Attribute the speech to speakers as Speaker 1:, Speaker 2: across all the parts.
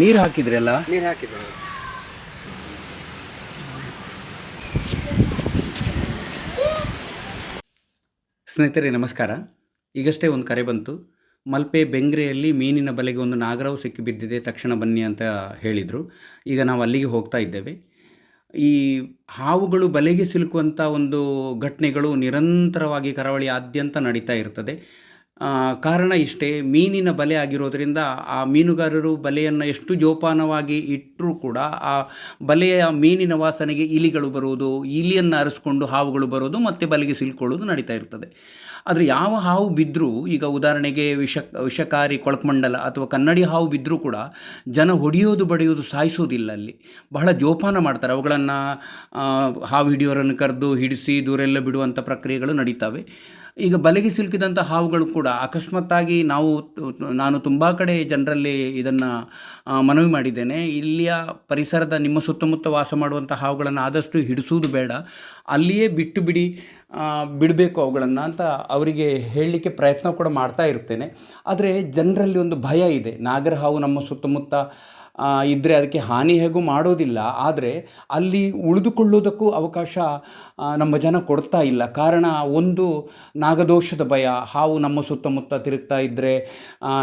Speaker 1: ನೀರು ಹಾಕಿದ್ರಲ್ಲ
Speaker 2: ನೀರು ಹಾಕಿದ್ರು
Speaker 1: ಸ್ನೇಹಿತರೆ ನಮಸ್ಕಾರ. ಈಗಷ್ಟೇ ಒಂದು ಕರೆ ಬಂತು. ಮಲ್ಪೆ ಬೆಂಗ್ರೆಯಲ್ಲಿ ಮೀನಿನ ಬಲೆಗೆ ಒಂದು ನಾಗರವು ಸಿಕ್ಕಿ ಬಿದ್ದಿದೆ ತಕ್ಷಣ ಬನ್ನಿ ಅಂತ ಹೇಳಿದರು. ಈಗ ನಾವು ಅಲ್ಲಿಗೆ ಹೋಗ್ತಾ ಇದ್ದೇವೆ. ಈ ಹಾವುಗಳು ಬಲೆಗೆ ಸಿಲುಕುವಂಥ ಒಂದು ಘಟನೆಗಳು ನಿರಂತರವಾಗಿ ಕರಾವಳಿಯಾದ್ಯಂತ ನಡೀತಾ ಇರ್ತದೆ. ಕಾರಣ ಇಷ್ಟೇ, ಮೀನಿನ ಬಲೆ ಆಗಿರೋದರಿಂದ ಆ ಮೀನುಗಾರರು ಬಲೆಯನ್ನು ಎಷ್ಟು ಜೋಪಾನವಾಗಿ ಇಟ್ಟರೂ ಕೂಡ ಆ ಬಲೆಯ ಮೀನಿನ ವಾಸನೆಗೆ ಇಲಿಗಳು ಬರುವುದು ಇಲಿಯನ್ನು ಅರಸ್ಕೊಂಡು ಹಾವುಗಳು ಬರೋದು ಮತ್ತು ಬಲೆಗೆ ಸಿಲ್ಕೊಳ್ಳೋದು ನಡೀತಾ ಇರ್ತದೆ. ಆದರೆ ಯಾವ ಹಾವು ಬಿದ್ದರೂ ಈಗ ಉದಾಹರಣೆಗೆ ವಿಷ, ವಿಷಕಾರಿ ಕೊಳಕಮಂಡಲ ಅಥವಾ ಕನ್ನಡಿ ಹಾವು ಬಿದ್ದರೂ ಕೂಡ ಜನ ಹೊಡೆಯೋದು ಬಡಿಯೋದು ಸಾಯಿಸೋದಿಲ್ಲ ಅಲ್ಲಿ. ಬಹಳ ಜೋಪಾನ ಮಾಡ್ತಾರೆ. ಅವುಗಳನ್ನು ಹಾವು ಹಿಡಿಯೋರನ್ನು ಕರೆದು ಹಿಡಿಸಿ ದೂರೆಲ್ಲ ಬಿಡುವಂಥ ಪ್ರಕ್ರಿಯೆಗಳು ನಡೀತವೆ. ಈಗ ಬಲೆಗೆ ಸಿಲುಕಿದಂಥ ಹಾವುಗಳು ಕೂಡ ಅಕಸ್ಮಾತ್ತಾಗಿ ನಾವು ನಾನು ತುಂಬ ಕಡೆ ಜನರಲ್ಲಿ ಇದನ್ನು ಮನವಿ ಮಾಡಿದ್ದೇನೆ. ಇಲ್ಲಿಯ ಪರಿಸರದ ನಿಮ್ಮ ಸುತ್ತಮುತ್ತ ವಾಸ ಮಾಡುವಂಥ ಹಾವುಗಳನ್ನು ಆದಷ್ಟು ಹಿಡಿಸುವುದು ಬೇಡ. ಅಲ್ಲಿಯೇ ಬಿಟ್ಟು ಬಿಡಿ ಬಿಡಬೇಕು ಅವುಗಳನ್ನು ಅಂತ ಅವರಿಗೆ ಹೇಳಲಿಕ್ಕೆ ಪ್ರಯತ್ನ ಕೂಡ ಮಾಡ್ತಾ ಇರ್ತೇನೆ. ಆದರೆ ಜನರಲ್ಲಿ ಒಂದು ಭಯ ಇದೆ. ನಾಗರ ಹಾವು ನಮ್ಮ ಸುತ್ತಮುತ್ತ ಇದ್ದರೆ ಅದಕ್ಕೆ ಹಾನಿ ಹೇಗೂ ಮಾಡೋದಿಲ್ಲ. ಆದರೆ ಅಲ್ಲಿ ಉಳಿದುಕೊಳ್ಳೋದಕ್ಕೂ ಅವಕಾಶ ನಮ್ಮ ಜನ ಕೊಡ್ತಾ ಇಲ್ಲ. ಕಾರಣ ಒಂದು, ನಾಗದೋಷದ ಭಯ. ಹಾವು ನಮ್ಮ ಸುತ್ತಮುತ್ತ ತಿರುಗ್ತಾ ಇದ್ದರೆ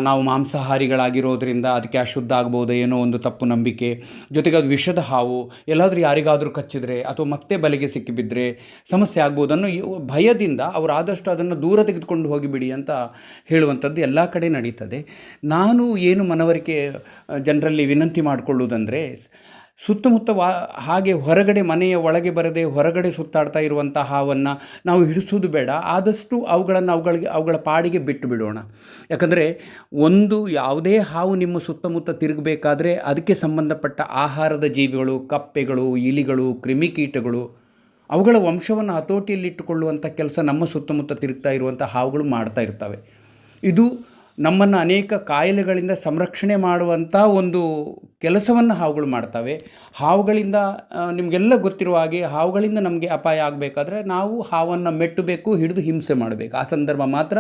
Speaker 1: ನಾವು ಮಾಂಸಾಹಾರಿಗಳಾಗಿರೋದ್ರಿಂದ ಅದಕ್ಕೆ ಅಶುದ್ಧ ಆಗ್ಬೋದು ಏನೋ ಒಂದು ತಪ್ಪು ನಂಬಿಕೆ. ಜೊತೆಗೆ ಅದು ವಿಷದ ಹಾವು. ಎಲ್ಲಾದರೂ ಯಾರಿಗಾದರೂ ಕಚ್ಚಿದ್ರೆ ಅಥವಾ ಮತ್ತೆ ಬಲೆಗೆ ಸಿಕ್ಕಿಬಿದ್ರೆ ಸಮಸ್ಯೆ ಆಗ್ಬೋದನ್ನು ಭಯದಿಂದ ಅವರು ಆದಷ್ಟು ಅದನ್ನು ದೂರ ತೆಗೆದುಕೊಂಡು ಹೋಗಿಬಿಡಿ ಅಂತ ಹೇಳುವಂಥದ್ದು ಎಲ್ಲ ಕಡೆ ನಡೀತದೆ. ನಾನು ಏನು ಮನವರಿಕೆ ಜನರಲ್ಲಿ ಜನರಲ್ಲಿ ವಿನಂತಿ ಮಾಡಿಕೊಳ್ಳುವುದಂದರೆ, ಸುತ್ತಮುತ್ತ ವಾ, ಹಾಗೆ ಹೊರಗಡೆ ಮನೆಯ ಒಳಗೆ ಬರದೆ ಹೊರಗಡೆ ಸುತ್ತಾಡ್ತಾ ಇರುವಂಥ ಹಾವನ್ನು ನಾವು ಹಿಡಿಸೋದು ಬೇಡ. ಆದಷ್ಟು ಅವುಗಳನ್ನು ಅವುಗಳಿಗೆ, ಅವುಗಳ ಪಾಡಿಗೆ ಬಿಟ್ಟು ಬಿಡೋಣ. ಯಾಕಂದರೆ ಒಂದು ಯಾವುದೇ ಹಾವು ನಿಮ್ಮ ಸುತ್ತಮುತ್ತ ತಿರುಗಬೇಕಾದ್ರೆ ಅದಕ್ಕೆ ಸಂಬಂಧಪಟ್ಟ ಆಹಾರದ ಜೀವಿಗಳು, ಕಪ್ಪೆಗಳು, ಇಲಿಗಳು, ಕ್ರಿಮಿಕೀಟಗಳು, ಅವುಗಳ ವಂಶವನ್ನು ಹತೋಟಿಯಲ್ಲಿಟ್ಟುಕೊಳ್ಳುವಂಥ ಕೆಲಸ ನಮ್ಮ ಸುತ್ತಮುತ್ತ ತಿರುಗ್ತಾ ಇರುವಂಥ ಹಾವುಗಳು ಮಾಡ್ತಾ ಇರ್ತವೆ. ಇದು ನಮ್ಮನ್ನು ಅನೇಕ ಕಾಯಿಲೆಗಳಿಂದ ಸಂರಕ್ಷಣೆ ಮಾಡುವಂಥ ಒಂದು ಕೆಲಸವನ್ನು ಹಾವುಗಳು ಮಾಡ್ತವೆ. ಹಾವುಗಳಿಂದ ನಿಮಗೆಲ್ಲ ಗೊತ್ತಿರುವ ಹಾಗೆ ಹಾವುಗಳಿಂದ ನಮಗೆ ಅಪಾಯ ಆಗಬೇಕಾದ್ರೆ ನಾವು ಹಾವನ್ನು ಮೆಟ್ಟಬೇಕು, ಹಿಡಿದು ಹಿಂಸೆ ಮಾಡಬೇಕು. ಆ ಸಂದರ್ಭ ಮಾತ್ರ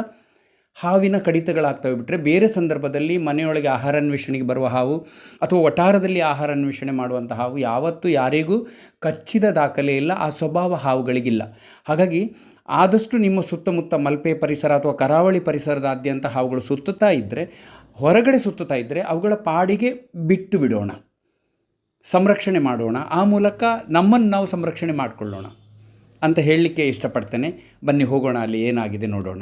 Speaker 1: ಹಾವಿನ ಕಡಿತಗಳಾಗ್ತವೆ ಬಿಟ್ಟರೆ ಬೇರೆ ಸಂದರ್ಭದಲ್ಲಿ ಮನೆಯೊಳಗೆ ಆಹಾರ ಅನ್ವೇಷಣೆಗೆ ಬರುವ ಹಾವು ಅಥವಾ ವಠಾರದಲ್ಲಿ ಆಹಾರ ಅನ್ವೇಷಣೆ ಮಾಡುವಂಥ ಹಾವು ಯಾವತ್ತೂ ಯಾರಿಗೂ ಕಚ್ಚಿದ ದಾಖಲೆ ಇಲ್ಲ, ಆ ಸ್ವಭಾವ ಹಾವುಗಳಿಗಿಲ್ಲ. ಹಾಗಾಗಿ ಆದಷ್ಟು ನಿಮ್ಮ ಸುತ್ತಮುತ್ತ ಮಲ್ಪೆ ಪರಿಸರ ಅಥವಾ ಕರಾವಳಿ ಪರಿಸರದಾದ್ಯಂತ ಹಾವುಗಳು ಸುತ್ತುತ್ತಾ ಇದ್ದರೆ ಹೊರಗಡೆ ಸುತ್ತುತ್ತಾ ಇದ್ದರೆ ಅವುಗಳ ಪಾಡಿಗೆ ಬಿಟ್ಟು ಬಿಡೋಣ. ಸಂರಕ್ಷಣೆ ಮಾಡೋಣ. ಆ ಮೂಲಕ ನಮ್ಮನ್ನು ನಾವು ಸಂರಕ್ಷಣೆ ಮಾಡಿಕೊಳ್ಳೋಣ. ಅಂತ ಹೇಳಲಿಕ್ಕೆ ಇಷ್ಟಪಡ್ತೇನೆ. ಬನ್ನಿ, ಹೋಗೋಣ, ಅಲ್ಲಿ ಏನಾಗಿದೆ ನೋಡೋಣ.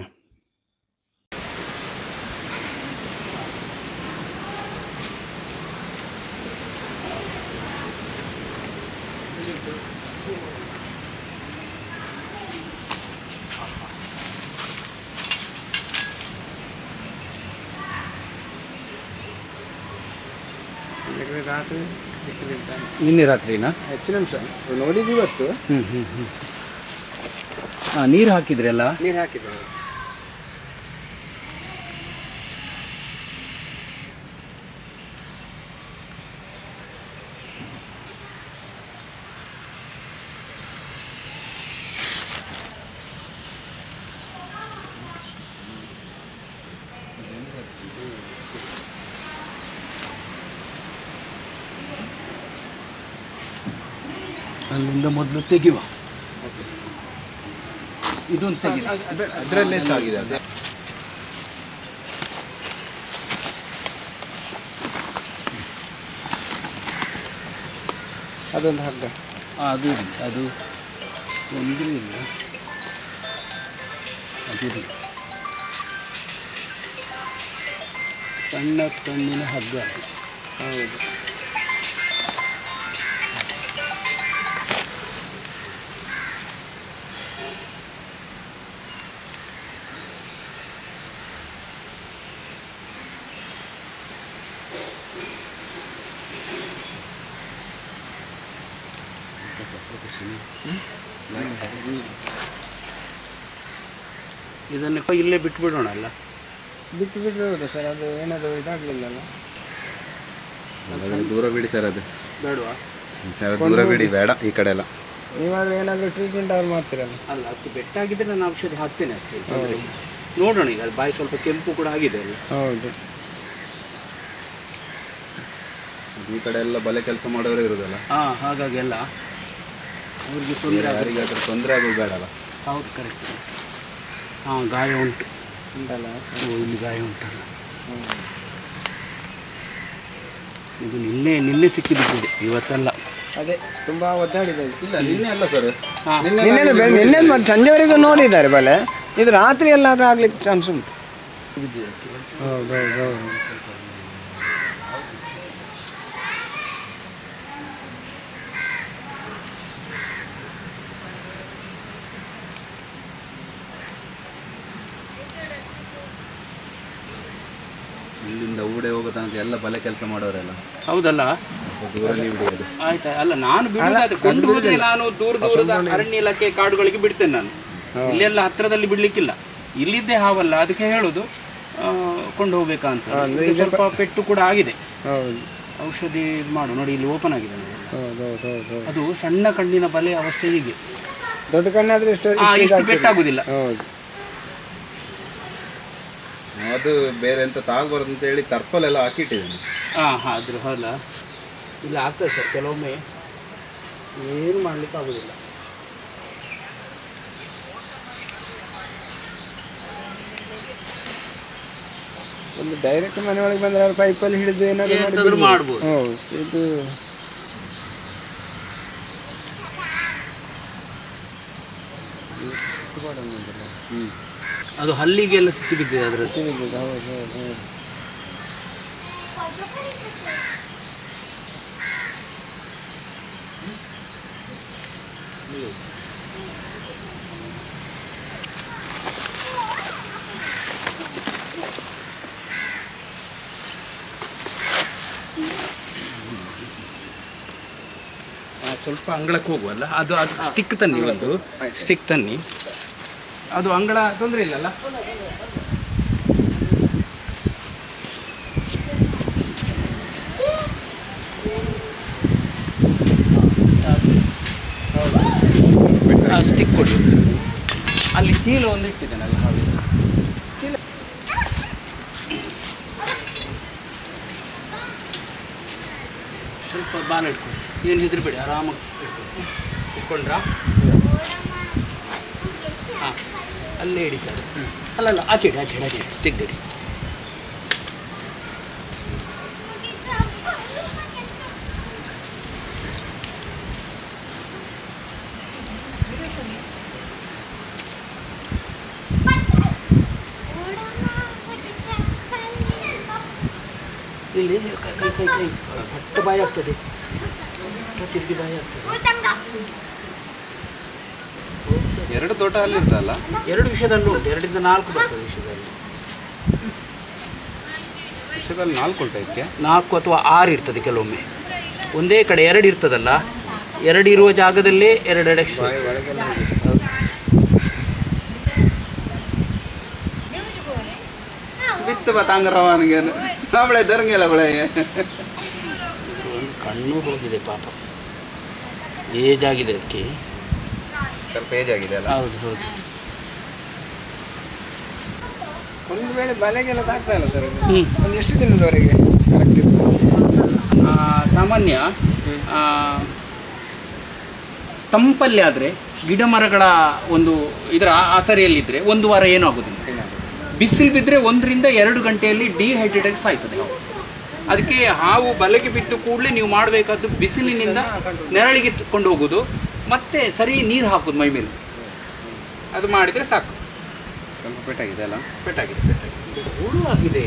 Speaker 2: ಇಲ್ಲದ್ರೆ ರಾತ್ರಿ ಸಿಕ್ಕಿಬಿಡ್ತಾನೆ
Speaker 1: ನಿನ್ನೆ ರಾತ್ರಿನಾ?
Speaker 2: ಹೆಚ್ಚು ನಿಮಿಷ ನೋಡಿದ್ದು ಇವತ್ತು.
Speaker 1: ಹ್ಞೂ ಹ್ಞೂ ಹ್ಞೂ ಹಾಂ ನೀರು ಹಾಕಿದ್ರಲ್ಲ?
Speaker 2: ನೀರು ಹಾಕಿದ್ದೇವೆ
Speaker 1: ಅಲ್ಲಿಂದ ಮೊದಲು ತೆಗೆಯುವ. ಇದೊಂದು ತೆಗಿ
Speaker 2: ಅದರಲ್ಲೇ ಸಾಗಿದೆ ಅದು. ಅದೊಂದು ಹಗ್ಗ.
Speaker 1: ಅದು ಅದು ಒಂದು ಇಲ್ಲ. ಅದಿದೆ ಸಣ್ಣ ಕಣ್ಣಿನ ಹಗ್ಗ.
Speaker 2: ಹೌದು.
Speaker 1: ಇದನ್ನು ಇಲ್ಲೇ ಬಿಟ್ಬಿಡೋಣ ಅಲ್ಲ?
Speaker 2: ಬಿಟ್ಟು ಬಿಡ್ಬೋದು ಸರ್ ಅದು ಏನಾದರೂ ಇದಾಗಲಿಲ್ಲಲ್ಲ.
Speaker 3: ದೂರ ಬಿಡಿ ಸರ್ ಅದು.
Speaker 1: ಬೇಡವಾ?
Speaker 3: ಸರ್ ದೂರ ಬಿಡಿ ಬೇಡ ಈ ಕಡೆ ಎಲ್ಲ.
Speaker 2: ನೀವಾದ್ರೂ ಏನಾದರೂ ಟ್ರೀಟ್ಮೆಂಟ್ ಅವ್ರು ಮಾಡ್ತೀರಲ್ಲ.
Speaker 1: ಅಲ್ಲ ಅದು ಬೆಟ್ಟಾಗಿದ್ದರೆ ನಾನು ಔಷಧಿ ಹಾಕ್ತೇನೆ ಅಷ್ಟೇ ತೊಂದ್ರೆ ಇಲ್ಲ. ನೋಡೋಣ ಈಗ ಅದು ಬಾಯಿ ಸ್ವಲ್ಪ ಕೆಂಪು ಕೂಡ ಆಗಿದೆ ಅಲ್ಲ.
Speaker 2: ಹೌದು.
Speaker 3: ಈ ಕಡೆ ಎಲ್ಲ ಬಲೆ ಕೆಲಸ ಮಾಡೋರು ಇರೋದಲ್ಲ.
Speaker 1: ಹಾಂ ಹಾಗಾಗಿ ಎಲ್ಲ. ಅವ್ರಿಗೆ ತೊಂದರೆ
Speaker 3: ಯಾರಿಗಾದ್ರೂ ತೊಂದರೆ ಆಗೋದು ಬೇಡಲ್ಲ
Speaker 1: ಹೌದು ಕರೆಕ್ಟ್ ಹಾಂ ಗಾಯ ಉಂಟು.
Speaker 2: ಉಂಟಲ್ಲ?
Speaker 1: ಓ ಇಲ್ಲಿ ಗಾಯ ಉಂಟಲ್ಲ. ಇದು ನಿನ್ನೆ ನಿನ್ನೆ ಸಿಕ್ಕಿದ್ದು ಇವತ್ತಲ್ಲ.
Speaker 2: ಅದೇ ತುಂಬಾ ಒದ್ದಾಡಿದೆ
Speaker 3: ಇಲ್ಲ ನಿನ್ನೆ ಅಲ್ಲ ಸರ್
Speaker 1: ಹಾಂ.
Speaker 2: ನಿನ್ನೆ ನಿನ್ನೆ ಮತ್ತೆ ಸಂಜೆವರೆಗೂ ನೋಡಿದ್ದಾರೆ ಬಲೆ. ಇದು ರಾತ್ರಿ ಎಲ್ಲಾದ್ರೂ ಆಗ್ಲಿಕ್ಕೆ ಚಾನ್ಸ್ ಉಂಟು. ಹೌದು ಹೌದು ಹೌದು.
Speaker 3: ಇಲ್ಲಿಂದ ಊಡೆ ಹೋಗೋ ತನಕ ಎಲ್ಲ ಬಲೆ ಕೆಲಸ ಮಾಡೋರೆಲ್ಲ.
Speaker 1: ಹೌದಲ್ಲ?
Speaker 3: ದೂರನೇ
Speaker 1: ಆಯ್ತಾ ಅಲ್ಲ ನಾನು ಬಿಡುವುದಾದ್ರೆ ಕೊಂಡು ಹೋದ್ರೆ ನಾನು ದೂರ ದೂರದ ಅರಣ್ಯ ಇಲಾಖೆ ಕಾಡುಗಳಿಗೆ ಬಿಡ್ತೇನೆ ನಾನು. ಇಲ್ಲೆಲ್ಲ ಹತ್ರದಲ್ಲಿ ಬಿಡ್ಲಿಕ್ಕಿಲ್ಲ. ಇಲ್ಲಿದ್ದೇ ಹಾವಲ್ಲ ಅದಕ್ಕೆ ಹೇಳೋದು ಆ, ಕೊಂಡು ಹೋಗ್ಬೇಕಾ ಅಂತ ಇದು ಸ್ವಲ್ಪ ಪೆಟ್ಟು ಕೂಡ ಆಗಿದೆ.
Speaker 2: ಹೌದು.
Speaker 1: ಔಷಧಿ ಇದು ಮಾಡು ನೋಡಿ ಇಲ್ಲಿ ಓಪನ್ ಆಗಿದೆ ನೋಡಿ.
Speaker 2: ಹೌದು ಹೌದು ಹೌದು ಹೌದು.
Speaker 1: ಅದು ಸಣ್ಣ ಕಣ್ಣಿನ ಬಲೆ ಅವಸ್ಥೆ ಹೀಗೆ.
Speaker 2: ದೊಡ್ಡ ಕಣ್ಣಾದ್ರೆ ಇಷ್ಟು
Speaker 1: ಆ, ಇಷ್ಟು ಪೆಟ್ಟಾಗುದಿಲ್ಲ.
Speaker 2: ಹೌದು.
Speaker 3: ಅದು ಬೇರೆ ಎಂತ ತಾಗಬಾರ್ದು ಅಂತ ಹೇಳಿ ತರ್ಪಲ್ ಎಲ್ಲ ಹಾಕಿಟ್ಟಿದ್ದೀನಿ.
Speaker 1: ಹಾಂ ಹಾಂ ಅದ್ರ ಅಲ್ಲ ಇಲ್ಲ ಆಗ್ತದೆ ಸರ್ ಕೆಲವೊಮ್ಮೆ. ಏನು ಮಾಡ್ಲಿಕ್ಕೆ ಆಗೋದಿಲ್ಲ.
Speaker 2: ಒಂದು ಡೈರೆಕ್ಟ್ ಮನೆ ಒಳಗೆ ಬಂದ್ರೆ ಅವ್ರು ಪೈಪಲ್ಲಿ ಹಿಡಿದು ಏನಾದ್ರು
Speaker 1: ಮಾಡ್ಬೋದು.
Speaker 2: ಹೌದು ಇದು
Speaker 3: ಹ್ಞೂ
Speaker 1: ಅದು ಹಲ್ಲಿಗೆಲ್ಲ ಸಿಕ್ಕಿ ಬಿದ್ದಿದೆ ಅದ್ರ
Speaker 2: ತಿಳಿದಿದೆ, ಹೌದು ಹೌದು ಹೌದು.
Speaker 1: ಆ, ಸ್ವಲ್ಪ ಅಂಗಳಕ್ಕೆ ಹೋಗುವಲ್ಲ? ಅದು ಅದು ಸ್ಟಿಕ್ ತನ್ನಿ ಒಂದು. ಸ್ಟಿಕ್ ತನ್ನಿ. ಅದು ಅಂಗಳ ತೊಂದರೆ ಇಲ್ಲಲ್ಲ? ಸ್ಟಿಕ್ ಕೊಡಿ. ಅಲ್ಲಿ ಚೀಲ ಒಂದು ಅಲ್ಲಿ ಹಾಗೆ. ಚೀಲ ಸ್ವಲ್ಪ ಬಾಲ ಇಟ್ಕೊಳ್ಳಿ ಏನು ಹೆದರ್ಬೇಡಿ, ಆರಾಮಾಗಿ ಇಟ್ಕೊಂಡ್ರಾ? ಅಲ್ಲೇ ಇಡಿ ಸರ್ ಅಲ್ಲಲ್ಲ ಆಚೆ ಇಡಿ ಆಚೆ ಇಡಿ ಆಚೆ ಇಡಿ ತೆಗ್ದಿಡಿ ಇಲ್ಲಿ ಕೈ ಕೈ ಕೈ ಕೈ ಪಟ್ಟ ಬಾಯಿ ಆಗ್ತದೆ ಪಟ್ಟ ತಿರುಗಿ ಬಾಯಿ ಆಗ್ತದೆ
Speaker 3: ಎರಡು ತೋಟ ಅಲ್ಲಿ ಇರ್ತಲ್ಲ
Speaker 1: ಎರಡು ವಿಷಯದಲ್ಲೂ ಉಂಟು. ಎರಡರಿಂದ ನಾಲ್ಕು ಬರ್ತದೆ ವಿಷಯದಲ್ಲಿ.
Speaker 3: ವಿಷಯದಲ್ಲಿ ನಾಲ್ಕು ಉಂಟು ಇದಕ್ಕೆ?
Speaker 1: ನಾಲ್ಕು ಅಥವಾ ಆರು ಇರ್ತದೆ ಕೆಲವೊಮ್ಮೆ. ಒಂದೇ ಕಡೆ ಎರಡು ಇರ್ತದಲ್ಲ? ಎರಡು ಇರುವ ಜಾಗದಲ್ಲೇ ಎರಡು ಎಡಕ್ಷನ್
Speaker 3: ಬಿತ್ತು ಬತ್ತಾಂಗರವನಿಗೆ ಅವಳೆ ದರಂಗೆಲ್ಲ ಬಳೆ
Speaker 1: ಒಂದು ಕಣ್ಣು ಹೋಗಿದೆ ಪಾಪ. ಏಜ್ ಆಗಿದೆ ಅದಕ್ಕೆ.
Speaker 3: ಸ್ವಲ್ಪ ಏಜ್ ಆಗಿದೆ ಅಲ್ಲ?
Speaker 1: ಹೌದು ಹೌದು.
Speaker 2: ಒಂದು ವೇಳೆ ಬಲೆಗೆಲ್ಲ ತಾಗ್ತಾ ಇಲ್ಲ ಸರ್ ಇದು
Speaker 1: ಹ್ಞೂ
Speaker 2: ಒಂದು ಎಷ್ಟು ದಿನದವರೆಗೆ ಕರೆಕ್ಟ್ ಆ
Speaker 1: ಸಾಮಾನ್ಯ ಆ, ತಂಪಲ್ಲಿ ಆದರೆ ಗಿಡ ಮರಗಳ ಒಂದು ಇದರ ಆಸರೆಯಲ್ಲಿದ್ದರೆ ಒಂದು ವಾರ ಏನೂ ಆಗೋದಿಲ್ಲ. ಬಿಸಿಲು ಬಿದ್ದರೆ ಒಂದರಿಂದ ಎರಡು ಗಂಟೆಯಲ್ಲಿ ಡಿಹೈಡ್ರೇಟ್ ಆಗಿ ಸಾಯ್ತದೆ. ಹಾವು ಅದಕ್ಕೆ ಹಾವು ಬಲೆಗೆ ಬಿಟ್ಟು ಕೂಡಲೇ ನೀವು ಮಾಡಬೇಕಾದ್ದು ಬಿಸಿಲಿನಿಂದ ನೆರಳಿಗೆ ಕೊಂಡು ಹೋಗೋದು ಮತ್ತೆ ಸರಿ ನೀರು ಹಾಕೋದು ಮೈ ಮೇಲೆ. ಅದು ಮಾಡಿದರೆ ಸಾಕು.
Speaker 3: ಸ್ವಲ್ಪ ಪೆಟ್ಟಾಗಿದೆ ಅಲ್ಲ?
Speaker 1: ಪೆಟ್ಟಾಗಿದೆ ಪೆಟ್ಟಾಗಿದೆ. ಹುಳು ಆಗಿದೆ.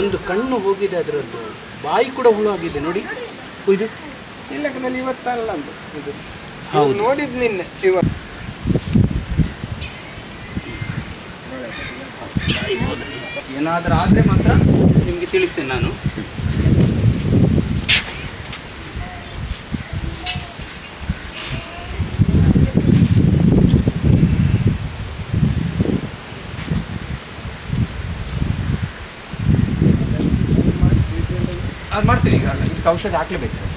Speaker 1: ಒಂದು ಕಣ್ಣು ಹೋಗಿದೆ ಅದರದ್ದು. ಬಾಯಿ ಕೂಡ ಹುಳು ಆಗಿದೆ ನೋಡಿ. ಇದು.
Speaker 2: ಇಲ್ಲ ನಾನು ಇವತ್ತಲ್ಲ ಅಂತ ಇದು
Speaker 1: ಹೌದು.
Speaker 2: ನೋಡಿದ್ ನಿನ್ನೆ ಇವತ್ತು.
Speaker 1: ಏನಾದರೂ ಆದರೆ ಮಾತ್ರ ನಿಮಗೆ ತಿಳಿಸ್ತೇನೆ ನಾನು. ಅದು ಮಾಡ್ತೀನಿ ಈಗ ಇದಕ್ಕೆ ಔಷಧಿ ಹಾಕ್ಲೇಬೇಕು. ಸರ್